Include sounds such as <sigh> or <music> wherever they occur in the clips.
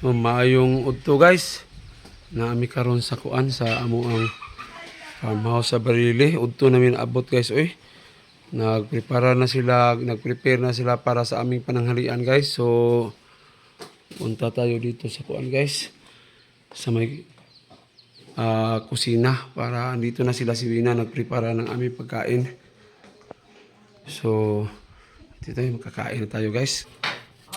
Maayong udto guys. Naami karon sa kuan sa amo ang farmhouse sa Barili. Udto namin abot guys oy. Nagprepara na sila, nagprepare na sila para sa aming pananghalian guys. So punta tayo dito sa kuan guys. Sa may ah, kusina para dito na sila si Wina nagprepara ng aming pagkain. So dito tayo makakain na tayo guys.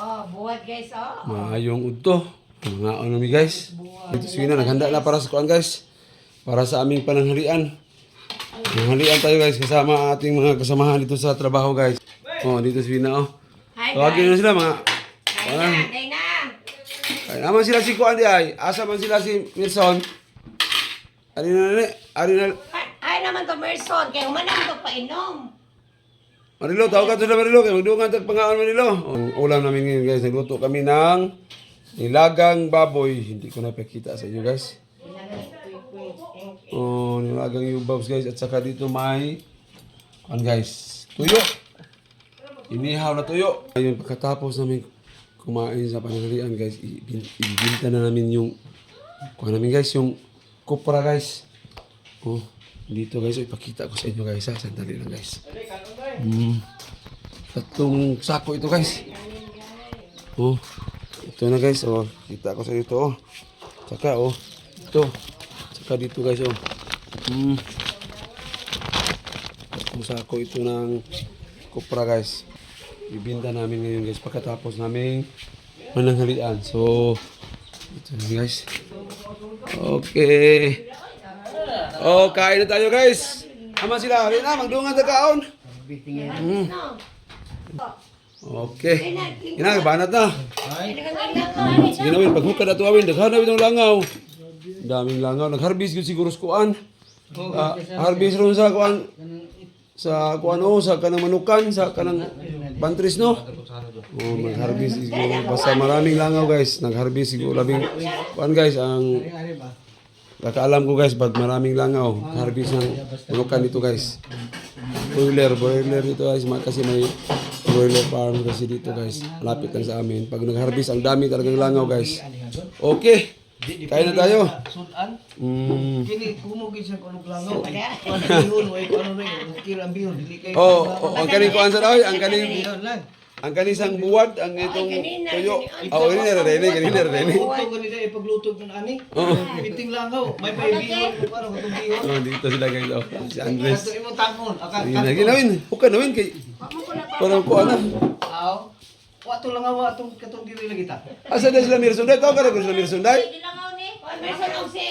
Oh, buhat guys, oh. Maayong udto. Mga ano mi guys. Dito si Wina naghanda na para sa kuan guys. Para sa aming pananghalian. Pananghalian tayo guys kasama ating mga kasamahan dito sa trabaho guys. Oh, dito si Wina oh. Hi Tawagin na sila mga Ay na, ay na. ay naman sila si kuan di ay. Asa man sila si Milson. Ari na na, ari na. Ay, ay naman to, Merson. Kaya umanam to painom. Marilo, tawag ka na Marilo. Kaya magdugan tag pangaan Marilo. Ang ulam namin ngayon guys, nagluto kami ng nilagang baboy. Hindi ko na pakita sa inyo guys. Oh, nilagang yubabs guys. At saka dito may, ano guys, tuyo. Inihaw na tuyo. Ayun, pagkatapos namin kumain sa pananghalian guys, ibin- ibibinta na namin yung, kuha namin guys, yung kupra guys. Oh, dito guys, ipakita ko sa inyo guys ha. Sandali lang guys. Mm. Tatlong sako ito guys. Oh, ito na guys. Oh, kita ko sa ito. Oh. Tsaka oh, ito. Tsaka dito guys. Oh. Mm. Tatlong sako ito ng kupra guys. Ibinta namin ngayon guys pagkatapos namin mananghalian. So, ito na guys. Okay. Oh, kain na tayo guys. Ama sila, rin na, magdungan sa kaon. Mm. Okay. Ina, banat na. Sige na, Win. Paghukad na ito, Win. Daghan na itong langaw. Daming langaw. Nag-harvest yun siguro sa kuan. Ah, harvest ron sa kuan. Sa kuan o, sa kanang manukan, sa kanang pantris, no? Oh, mag-harvest siguro. Basta maraming langaw, guys. Nag-harvest siguro. Labing, kuan, guys, ang Kakaalam ko guys, ba't maraming langaw. Harvest ng manukan dito guys. Broiler, broiler dito guys. Kasi may broiler farm kasi dito guys. Lapit lang sa amin. Pag nag-harvest, ang dami talagang langaw guys. Okay. Kain na tayo. Mm. Kini kumugin sa kuno langaw. Ang bihon kuno rin. Ang bihon dili kay. Oh, ang kaning kuan sa daw, ang lang. Ang kanisang buwad, ang itong kanina, tuyo. kanina. Oh, ini na rin, ini na rin. Ito ganito ipaglutog ng ani. Piting langaw. May may bihon ko para katong bihon. Oh, dito sila guys. Oh, si Andres. Ato imong tangon. Aka Ayun na, ginawin. Huwag na win kay Parang kuan na. Aw. Wato langaw atong katong diri lagi ta. Asa na sila Mirsunday? Tawag ka na sila Mirsunday? Oh, Merson, ang si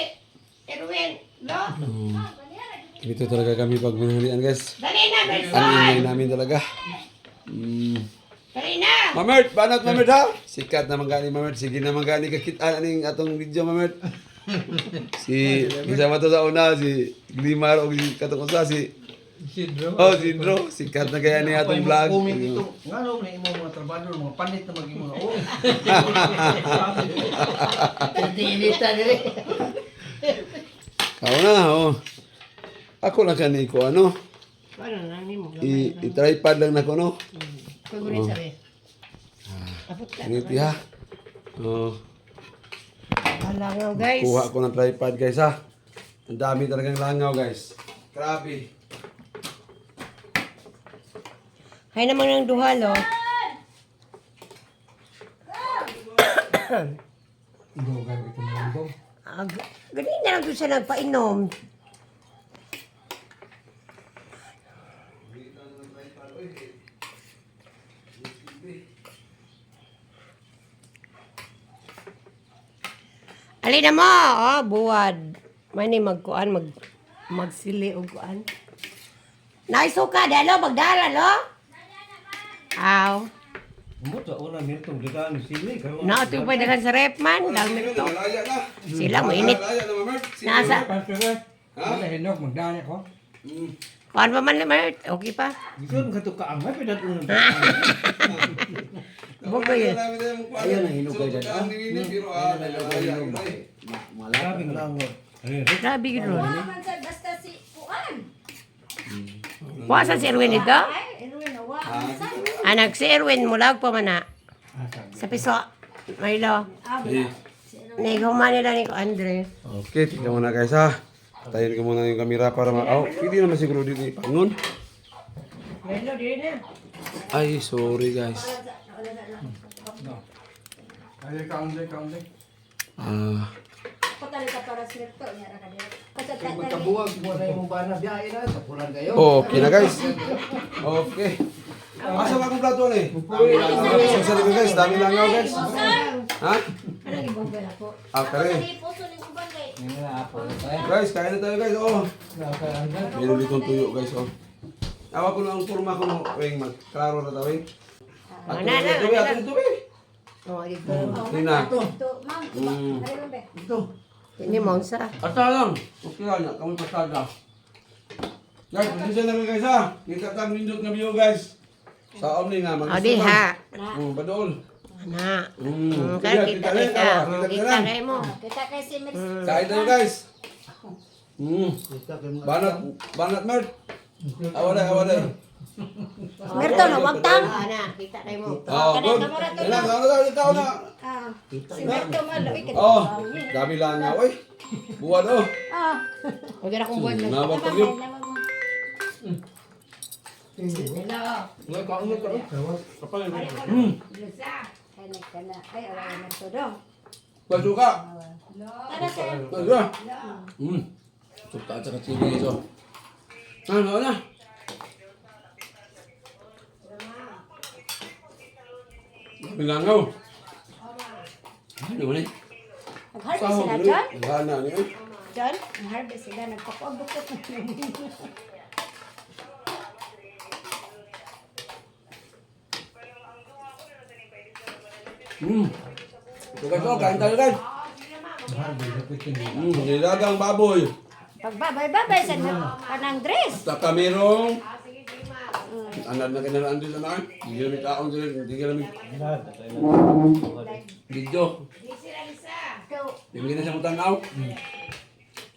Erwin. No? Dito talaga kami pag guys. Dali na, Merson. Ang ingay namin talaga. Mm. Na. Mamert, banat Mamert ha? Sikat naman gani Mamert. Sige naman gani kakita aning atong video Mamert. <laughs> si kasama to sa una si Glimar o si katong usa si Sidro. Oh, si Dro. Sikat na kaya ni atong vlog. Comment ito. Ngano na imo mga trabador mga panit na magimo. Oh. Tinita diri. Kao na, oh. Ako lang kani ko ano. Ano na ni mo? I-tripod lang na ko no. Kagurin sabi. Ka. Ngiti ha. Oh, Malangaw, guys. kuha ko ng tripod guys ha. Ang dami talagang langaw guys. Grabe. Hay naman ng duha, lo. Ah, g- Ganun na lang doon siya nagpainom. Alin na mo, oh, buwad. May ni magkuan, mag, magsili o kuan. Naisuka, dalo, magdala, lo? Aw. Mo ta una mirtong gitan sili karon. Na, ito pa dagan sa rep man. Dami to. Malaya na. Sila, mainit. Na. Nasa, Wala hinog magdani ko. Kuan pa man naman. Okay pa. Gusto mo kato ka ang may pidat unang. Bog ba yun? Ayun ang hinugay dyan. Ah, ah, na eh. Malabing lango. Grabe yun ron. Basta si Kuan. Kuwasan si Erwin ito? Ay, Erwin, nawa. Anak si Erwin, mulag pa man na. Sa piso. Milo. Eh. Naghuman nila ni ko Andre. Okay, tingnan muna guys ha. Tayin ko muna yung kamera para ma... Oh, pwede naman siguro dito ipangon. Ay, sorry guys. Ay, kaunti, kaunti. Ah, sa okay na guys. Okay. Asa ba akong plato ni? Isa ko guys, dami langaw guys. Ha? Anong ibang ako? Ah, Guys, kain na tayo guys. Oh. Meron ditong tuyo guys. Oh. Awa ko na ang turma ko. Weng, magklaro na tawing. Ato Ano, ano, na tuwi, ano, ato na tuwi. Oh, dito. Tina. Ito, ma'am. Kuba. Mm. Ito. Ini mo sa. Ata lang. Okay lang na. Kami pasada. Guys, pasensya na guys ha. Kita tang nindot na guys. Sa omni nga. O mag- di ha. Hmm, badool. Na. Hmm. Mm, kita kita. Ah, Mm, Kita Kita kay mo. Kita kay si Mirs. Kain tayo guys. Hmm. Mga- Banat, banat Mert. Awaday, awaday. Merto na, wag tang. Ah, na. Kita kay mo. Oh, good. Ilan, ano daw, ikaw na. Ah, si Merto malo. Ikaw. Oh, dami lang nga, oy. Buwan, oh. Ah. Huwag na kong buwan na. Nawag Tama, yun. tama mo. Hello. Mga kaunti, kaunti. Hmm. Lusa. Kaya ka na. Ay, away Merto daw. Pasuka. Tara sir. Pasuka. Hmm. Suka at saka chili, oh. Ano, ano? Dami langaw. Ano eh? Nag-harvest sila dyan? Nagana niyo eh. Dyan? Nag-harvest sila. Nagpakuabot Hmm. <laughs> So guys, oh, kain tayo guys. Hmm, nilagang baboy. Pagbabay-babay sa kanang dress. Saka merong Anad na kinaraan din na Hindi kami kaon din. Hindi kami video. Hindi na siya matanaw.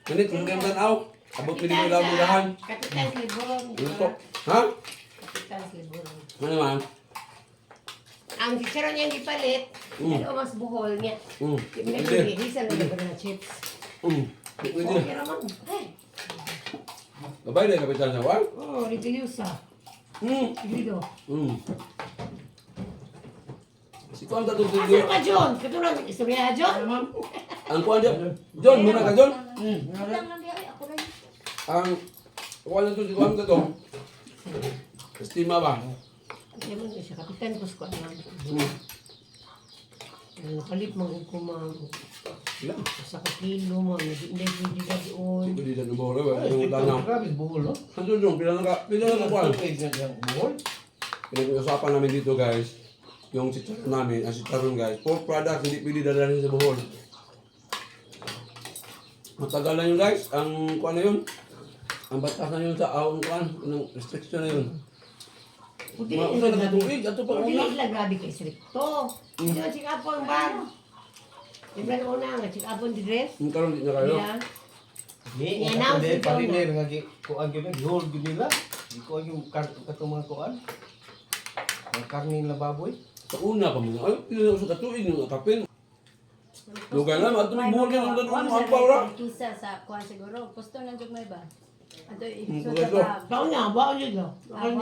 Ganit, kung hindi matanaw. Abot pili mo lang mulahan. Kapitan Liburon. Ano to? Ha? Kapitan Liburon. Ano naman? Ang chicharon niya hindi palit. Mm. Ano mas buhol niya. Hmm. Yung Pwede. nagbihisan na naman na chips. Hmm. Pwede. Okay naman. Babay na kapitan sa wal. Oh, dito yusa. Hmm. Dito. Hmm. Si Kuan tatong Asa video. ka, John? Katulad, istorya, John? Ang Kuan dyan. John, muna ka John. lang lang yun. Ang Kuan to si Kuan ka to. Estima ba? Hindi mo siya, kapitan ko sa kuwan. Hmm. Ang kalit kung kumang Ilan? sa kakilo mo, hindi hindi hindi na doon. Hindi na buhol. Wala yung tanaw. Grabe, buhol, no? Ano yung pila na? Pila na ka Kuan? Buhol? Pinag-usapan namin dito guys. Yung chicharon namin, ang chicharon guys. Pork products, hindi pili dadalhin sa buhol. Matagal na yun guys. Ang kuan na yun. Ang batas na yun sa aon kuan. Ang restriction na yun. Puti Mga usa na tuig. Ato pa Hindi una. sila grabe kay stricto. Hindi na chikapon ba? Yung na una nga, chikapon di dress. Yung karon di na kayo. Iya. Di, I-announce hindi, ito na. parinir nga kuan gyud na, gihol gyud nila. Di ko yung kar katong mga kuan. Ang karne na baboy. Sa una pa muna. Ay, pila na usa ka tuig yung kapin. Lugay lang. Ato may buhol Kuwan doon. sa Ang paura. Kisa sa kuwan siguro. Pusto na jug may ba? Ato isuot pusto. sa bag. Baon na, baon yun no. Baon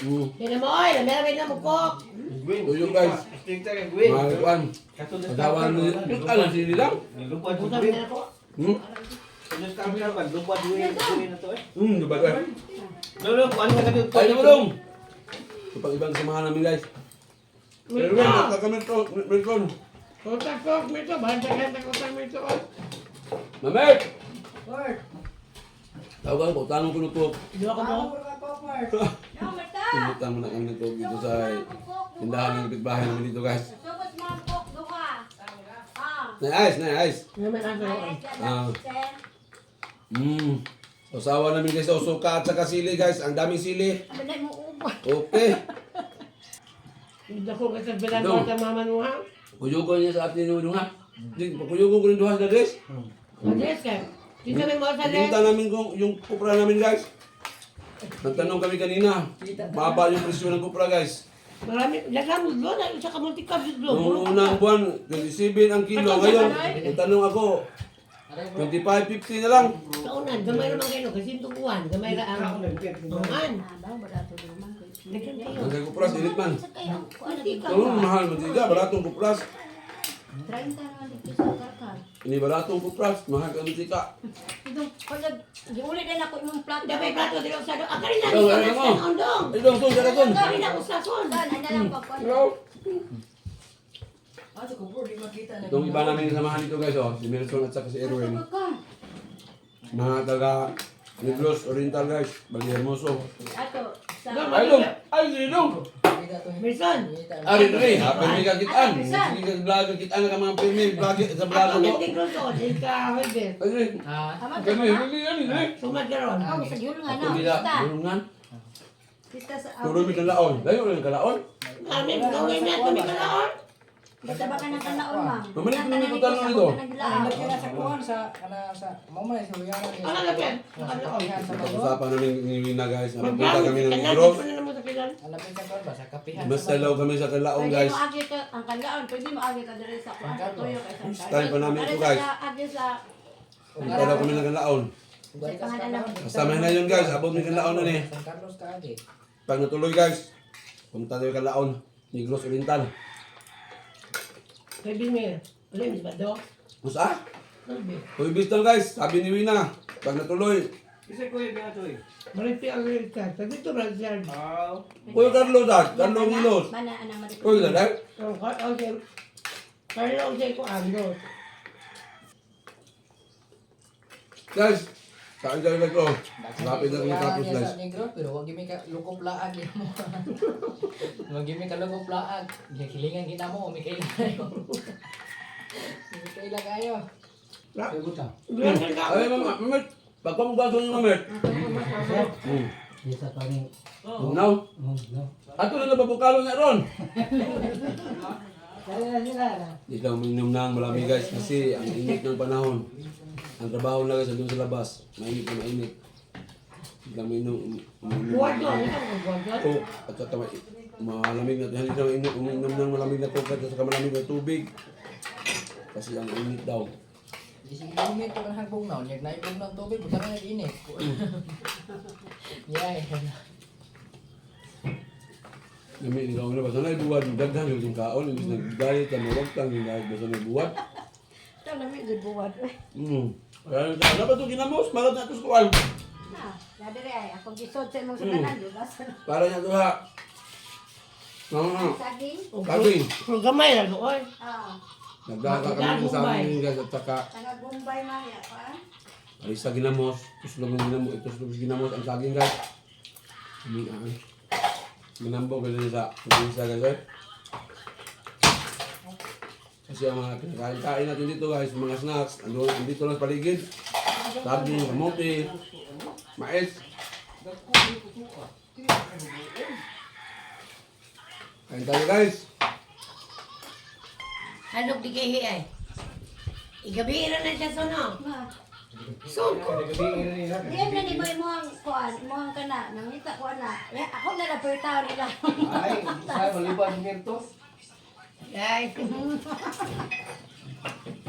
yun. Yan na mo, oy, lamera na mo ko. Tuyo guys. Mga kuan. Padawan mo. Yung alam sili lang. Lupad Gwen. na ko. Hmm. Ano sa? Lupad eh. Hmm, diba guys? No, no, kuan ka dito. Ay! Ito pang ibang samahan namin guys. Pero rin, nagkakamit ko, Milton. Kontak ko, mito, banta ka, kontak mito. Mamet! Tawagan ko, tanong ko nito. Di ako mo. <laughs> Pinutan mo na ang nito dito sa tindahan ng kapitbahay namin dito guys. Duha. Ah. Nice, nice. Ah. Mmm. Usawa namin guys sa usuka at saka sili guys. Ang daming sili. Okay. Hindi ko kasi bilang Dong. sa mama mo ha. Kuyugon niya sa atin yung ha. Di, ko rin duha sa dress. Adres ka. Dito may mo sa Pinunta namin kung yung kupra namin guys. Nagtanong kami kanina. Maba yung presyo ng kupra guys. Marami, naglamod doon, ay sa kamultikab doon. Nung unang buwan, 27 ang kilo. Ngayon, ang tanong ako, 25.50 na lang. Kaunan, gamay naman kayo, kasi itong buwan, gamay ra ang buwan. Ang kupras, init man. Na Ito, mahal, mantika, baratong kupras. 30 naman dito sa. Ini baratong kupras, mahal ka mantika. Ito, pag giulit din ako imong plato. Dabay plato dito sa doon. Akari na, sa ano mo? sa ondong. Ay, dong, dong, dong, dong. Akari na, usason. Dan, ano lang pa. Hello. Ah, ko bro, di makita na. Itong iba namin samahan dito guys, oh. Si Melson at saka si Erwin. Mga taga Negros Oriental guys, Bali Hermoso. Ato, sa dong! Ay, to. Mason. Ari, ari, ha, pirmi ka kitaan. Sige ka vlog ka kitaan ka mga pirmi, vlog sa vlog ko. nagting krusod, ika Herbert. Ay, ari. Ah, Kami, kami, kami, kami. Sumad ka ron. Ako sa yun nga na. bulungan. Pista sa Turo mi kalaon. Layo lang kalaon. Kami, gawin na kami kalaon. Basta baka ng kanaon, ma'am. Mamalik mo yung tanong nito. Ano kira sa kuhan sa ana sa mamay sa uyara ni. Ano lagyan? Kapihan sa mga. Usapan namin ni Wina guys. Napunta Maggamit kami ng ka na, Negros. na kilan. Alapin sa kuhan ba sa kapihan. Mas talaw kami sa kalaon Pwede guys. mo agi ka, ang kalaon, pwede mo agi ka diri sa kuan sa tuyo kay sa First time pa namin ito, guys. Agi sa Punta daw kami ng kalaon. Ka kalaon. Kasama na yun guys. Abot ni kalaon na ni. San Carlos ka agi. Pag natuloy guys. Punta daw yung kalaon. Negros Oriental. Kay Bimir. Wala yung ba do? Musa? Sabi. Uy, bistal guys. Sabi ni Wina. Pag natuloy. Isa ko yung eh. Maripi ang lirika. Sabi ito, Brazil. Ah, Uy, Carlos dad. Carlos Milos. Mana ana mari. Uy, dad. Ang ang siya. Kaya lang siya ko ando. Guys. Kain kayo guys. Oh. Lapit na kami Uyara tapos niya guys. sa negro pero wag gimi ka lukop laag yun mo. <laughs> Wag gimi ka lukop laag. Gikilingan gina mo, may kailan kayo. <laughs> May kailan kayo. Bilang ka Ay, mama. Mamit. Pagpamugbaso niyo, mamit. Bisa kami. Now. Oh, no. Ato na ron. <laughs> Kaya na na. Hindi daw minum ng malami guys kasi ang init ng panahon. Ang trabaho na guys doon sa labas. Mainit na mainit. Hindi kami inom. Buwan doon. Ito ang buwan doon. Coke at saka ma- malamig na hindi daw inom, uminom ng malamig na coke at saka malamig na tubig. Kasi ang init daw. Isi gumit ko ng hagbong na, nyag na ibong ng tubig, buta ka init. Yeah, Gamit ni kaon na basta na ibuwad daghan yung kaon imbis nagdayet ka mawag kang yung dahil basta nagbuwad. Ito na Hmm. Kaya ano ba ito ginamos? Marat na ito sa kuwan. Na, nadire ay akong gisod sa imong sudanan, di ba? <laughs> Para niya ito ha. Oo. Saging. Saging. Ang gamay lang doon. Ah, Nagdaka kami sa amin guys at saka taga Bombay man ya pa. ay sa ginamos. Tuslog ng ginamos. Ito ng ginamos ang saging guys. Hindi ay. Ginambo kasi sa probinsya guys eh. Kasi ang mga kinakain-kain natin dito guys, mga snacks, ando, dito lang sa paligid. Saging, kamote, mais. Kain tayo guys. Halog di kayo ay. Igabira na siya sono. Ma, Suko. diyan na ni mo imong kuan, imong kana, nangita ko na. Eh, ako na na per taon nila. Ay, saya malibad ng mirto. Guys.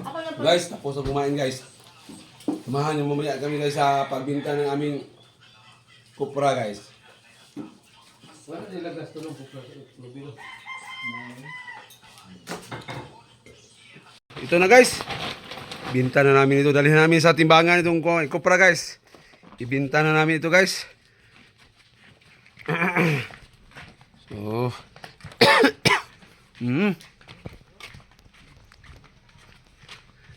Ako na per Guys, tapos na kumain guys. Samahan niyo mamaya kami guys sa pagbinta ng aming kupra guys. Wala nila gasto ng sa lubilo. Ito na guys. Binta na namin ito. Dalhin namin sa timbangan itong ku- kupra guys. Ibinta na namin ito guys. <clears throat> so. <coughs> hmm.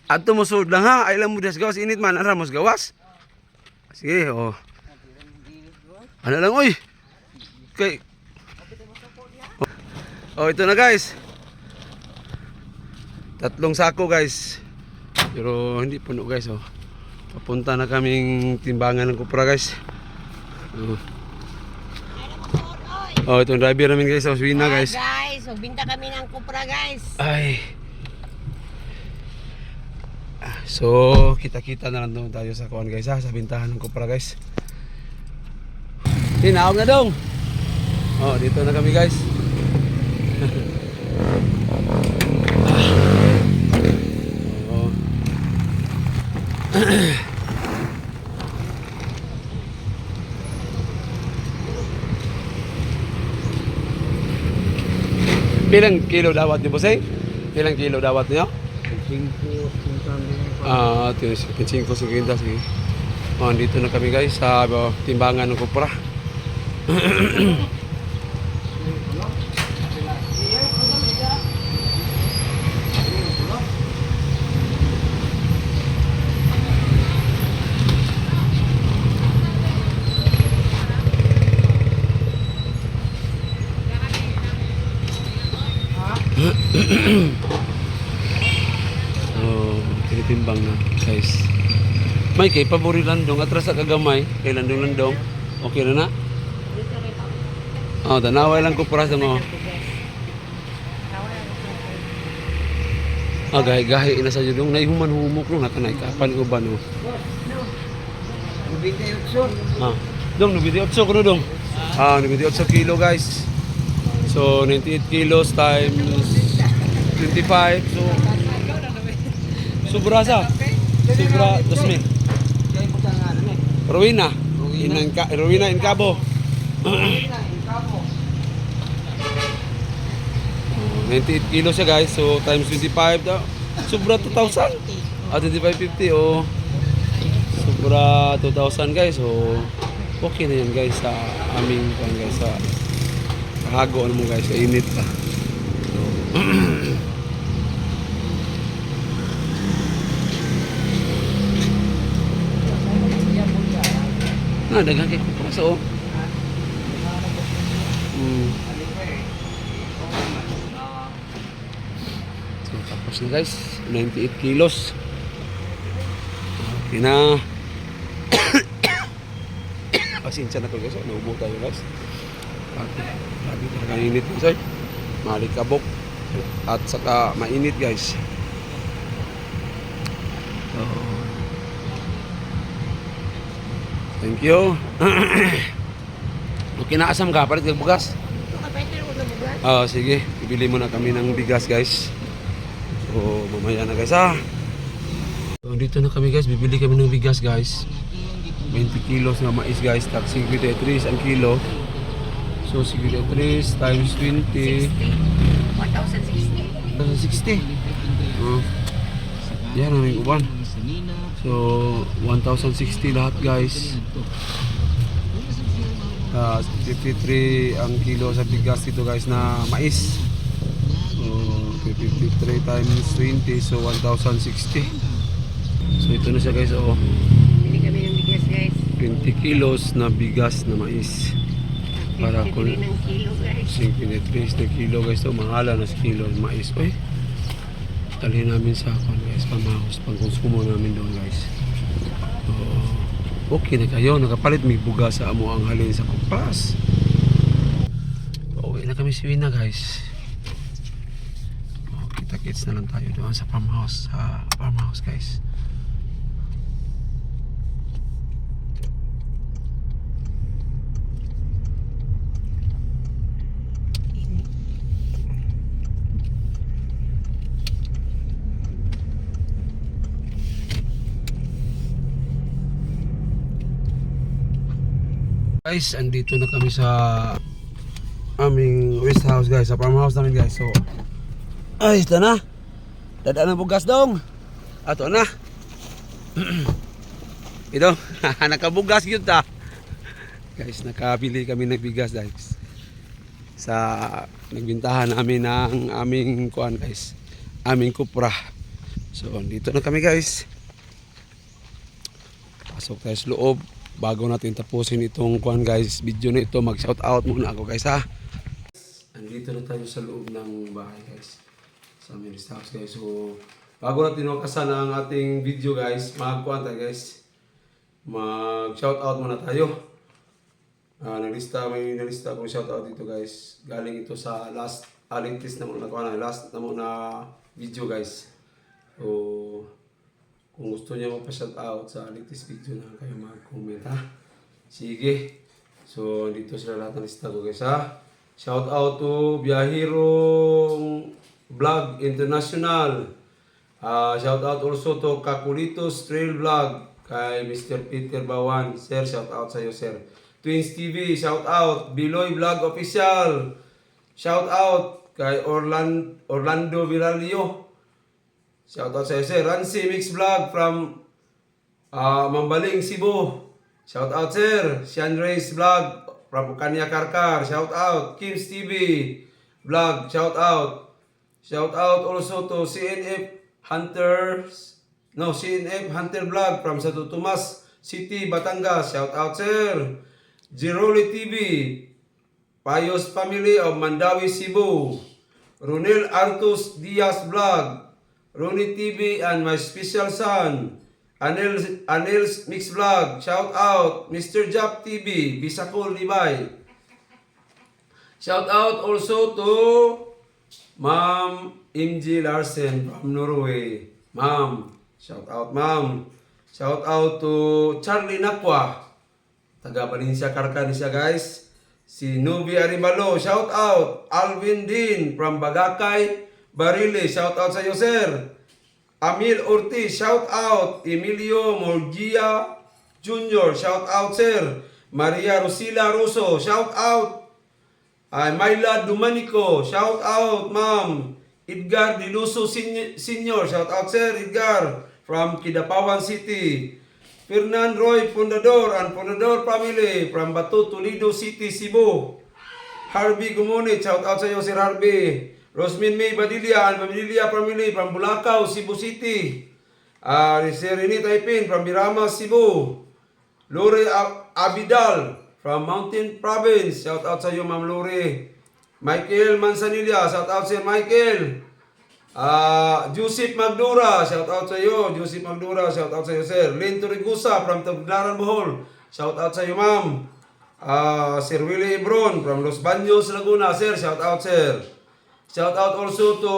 Ato mo sud lang ha. Ay lang mo das gawas init man. Ara mo gawas. Sige, oh. Ano lang oy. Okay. Oh, ito na guys. Tatlong sako guys. Pero hindi puno guys oh. Papunta na kaming timbangan ng kupra guys. Oh, oh itong driver namin guys. Oh, Swina guys. Guys, magbinta kami ng kupra guys. Ay. So, kita-kita na lang doon tayo sa kuan guys ha, sa bintahan ng kupra guys. Tinawag na dong. Oh, dito na kami guys. Oo. <coughs> Pilang kilo dawat niyo, Boseng? Pilang kilo dawat niyo? 5, Ah, uh, 5, 50, sige. Oh, dito na kami guys sa uh, timbangan ng kupra. <clears throat> Oh, tinitimbang na, guys. May kay pabori landong atras sa kagamay kay landong landong. Okay na na? Oh, tanaway lang ko para sa mo. Ah, gahi gahi ina sa judong nay human humok no nakanay kapan uban no. Ah, dong nubidi 8 ko dong. Ah, nubidi 8 kilo guys. So 98 kilos times 25 so Sobra sa. Sobra 2,000. Rowena. In ka, Rowena in Cabo. 98 <clears throat> kilo siya guys. So times 25 daw. Sobra 2,000. Ah, 2550 oh. Sobra 2,000 guys. So okay na yan guys sa aming kan guys sa hago ano mo guys sa init pa. So, <clears throat> Na, daghang kay kupras oh. Mm. So, tapos na guys, 98 kilos. Okay na. <coughs> Pasensya na to guys, oh. naubo tayo guys. Lagi talaga init guys. Malikabok. At saka mainit guys. So, Thank you. <clears throat> okay na asam ka, palit bugas. Ah, sige. Bibili muna kami ng bigas, guys. So, mamaya na, guys, ah. So, dito na kami, guys. Bibili kami ng bigas, guys. 20 kilos na mais, guys. Tak 53 ang kilo. So, 53 times 20. 1,060. 1,060. Oh. Yan ang uban. So, 1,060 lahat guys. Uh, 53 ang kilo sa bigas dito guys na mais. So, 53 times 20 so 1,060. So, ito na siya guys. Oh, Bili kami ng bigas guys. 20 kilos na bigas na mais. Para kung 53 ng kilo guys. 53 na kilo guys. So, mahala na kilo mais. Uy, dalhin namin sa kwan guys, pamahos, pang konsumo namin doon guys. So, okay na kayo, nakapalit may buga sa amo ang halin sa kupras. Pauwi na kami si Wina guys. Oh, kita-kits na lang tayo doon sa farmhouse, sa farmhouse guys. Guys, andito na kami sa aming rest house guys, sa farmhouse namin guys. So, ay, ito na. Dadaan ng bugas dong. Ato na. <clears throat> Ito, <laughs> nakabugas yun ta. Guys, nakabili kami ng bigas guys. Sa nagbintahan namin ng aming kuan guys. Aming kupra. So, dito na kami guys. Pasok tayo sa loob bago natin tapusin itong kuan guys video na ito mag shout out muna ako guys ha? Andito na tayo sa loob ng bahay guys sa aming house guys. So bago natin wakasan ang ating video guys mag kuan tayo guys. Mag shout out muna tayo. Ah, nalista may nalista akong shout out dito guys. Galing ito sa last ah, latest na muna kuan last na muna video guys. So kung gusto niya magpa-shout out sa latest video na kayo mag-comment ha. Sige. So, dito sila lahat ng lista guys ha. Shout out to Biyahirong Vlog International. Ah, shout out also to Kakulitos Trail Vlog kay Mr. Peter Bawan. Sir, shout out sa iyo, sir. Twins TV, shout out. Biloy Vlog Official. Shout out kay Orlan Orlando Viralio. Shout out sa iyo, sir. Rancy Mix Vlog from Ah, Mambaling Cebu. Shout out sir. Sean Reyes Vlog from Kanya Karkar. Shout out. Kim's TV Vlog. Shout out. Shout out also to CNF Hunters. No, CNF Hunter Vlog from Santo Tomas City, Batangas. Shout out sir. Jiroli TV. Payos Family of Mandawi, Cebu. Ronel Artus Diaz Vlog. Ronnie TV and my special son. Anel Anel's Mix Vlog. Shout out. Mr. Jap TV. Bisakol Libay. Shout out also to Ma'am MG Larsen from Norway. Ma'am. Shout out, Ma'am. Shout out to Charlie Nakwa. Taga Valencia Karkan siya, guys. Si Nubi Arimalo, shout out. Alvin Din from Bagakay, Barile, shout out sa iyo, sir. Amil Ortiz, shout out. Emilio Morgia Jr., shout out, sir. Maria Rosila Russo, shout out. Ay, Myla Dumanico, shout out, ma'am. Edgar Diluso Sen- Senior, shout out, sir. Edgar from Kidapawan City. Fernan Roy Fundador and Fundador family from Batu, Toledo City, Cebu. Harvey Gumonit, shout out sa iyo, Sir Harvey. Rosmin May Badilla and Badilla family from Bulacau, Cebu City. Uh, Sir Rene Taipin from Birama, Cebu. Lore Ab- Abidal from Mountain Province. Shout out sa iyo, Ma'am Lore. Michael Manzanilla. Shout out, Sir Michael. Ah, Joseph Magdura. Shout out sa iyo. Joseph Magdura. Shout out sa iyo, Sir. Lynn Torigusa from Taglaran, Bohol. Shout out sa iyo, Ma'am. Ah, Sir Willie Ebron from Los Baños, Laguna. Sir, shout out, Sir. Shout out also to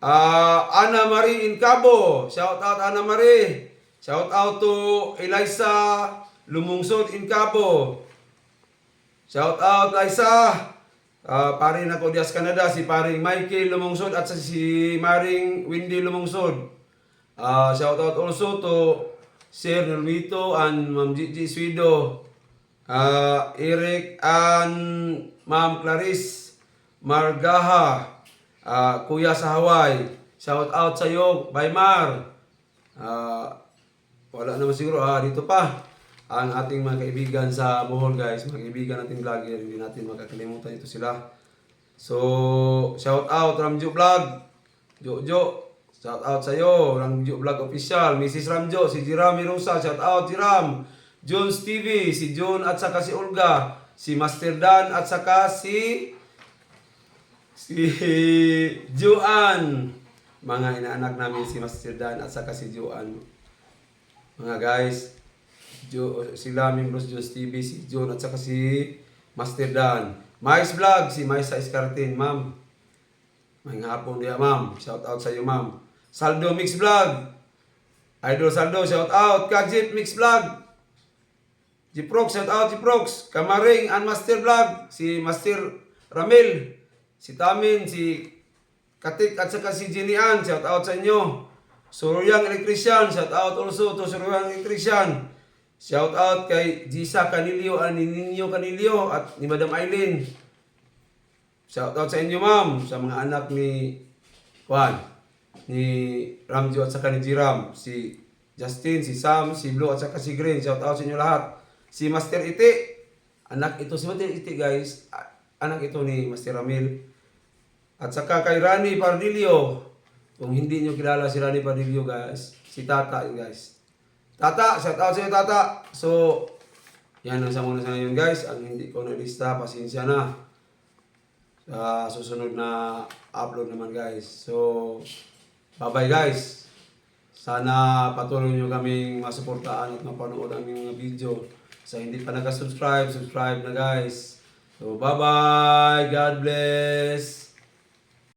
Ah, Ana Marie Incabo. Shout out Ana Marie. Shout out to Eliza Lumungsod Incabo. Shout out Liza. Ah, paring ako Dias Canada si paring Michael Lumungsod at si Maring Windy Lumungsod. Ah, shout out also to Sir Nolmito and Ma'am Gigi Swido. Ah, Eric and Ma'am Clarice Margaha. Ah, Kuya sa Hawaii. Shout out sa iyo, Baymar. Ah, wala naman siguro ah, dito pa ang ating mga kaibigan sa Bohol guys, mga kaibigan natin vlogger, hindi natin makakalimutan ito sila. So, shout out Ramjo Vlog. Jojo, shout out sa iyo, Ramjo Vlog official, Mrs. Ramjo, si Jiram Mirusa, shout out Jiram. Jones TV, si John at saka si Olga, si Master Dan at saka si si Juan. Mga inaanak namin si Master Dan at saka si Juan. Mga guys, Jo, sila membros Jones TV, si John at saka si Master Dan. Mais Vlog, si Mais sa Escartin, ma'am. May hapon niya, ma'am. Shout out sa iyo, ma'am. Saldo Mix Vlog. Idol Saldo, shout out. Kajip Mix Vlog. Jiprox, shout out Jiprox. Kamaring and Master Vlog. Si Master Ramil. Si Tamin, si Katik at saka si Jinian. Shout out sa inyo. Suryang Electrician. Shout out also to Suryang Electrician. Shout out kay Jisa Canilio and ni Ninyo Canilio at ni Madam Aileen. Shout out sa inyo ma'am, sa mga anak ni Juan, ni Ramjo at saka ni Jiram, si Justin, si Sam, si Blue at saka si Green. Shout out sa inyo lahat. Si Master Iti, anak ito si Master Iti guys, a- anak ito ni Master Ramil. At saka kay Rani Pardilio, kung hindi nyo kilala si Rani Pardilio guys, si Tata yun guys. Tata, shout out sa iyo Tata. So, yan ang sa muna sa ngayon guys. Ang hindi ko nalista, pasensya na. Sa susunod na upload naman guys. So, bye-bye guys. Sana patuloy nyo kaming masuportaan at mapanood ang mga video. Sa hindi pa naka-subscribe, subscribe na guys. So, bye-bye. God bless.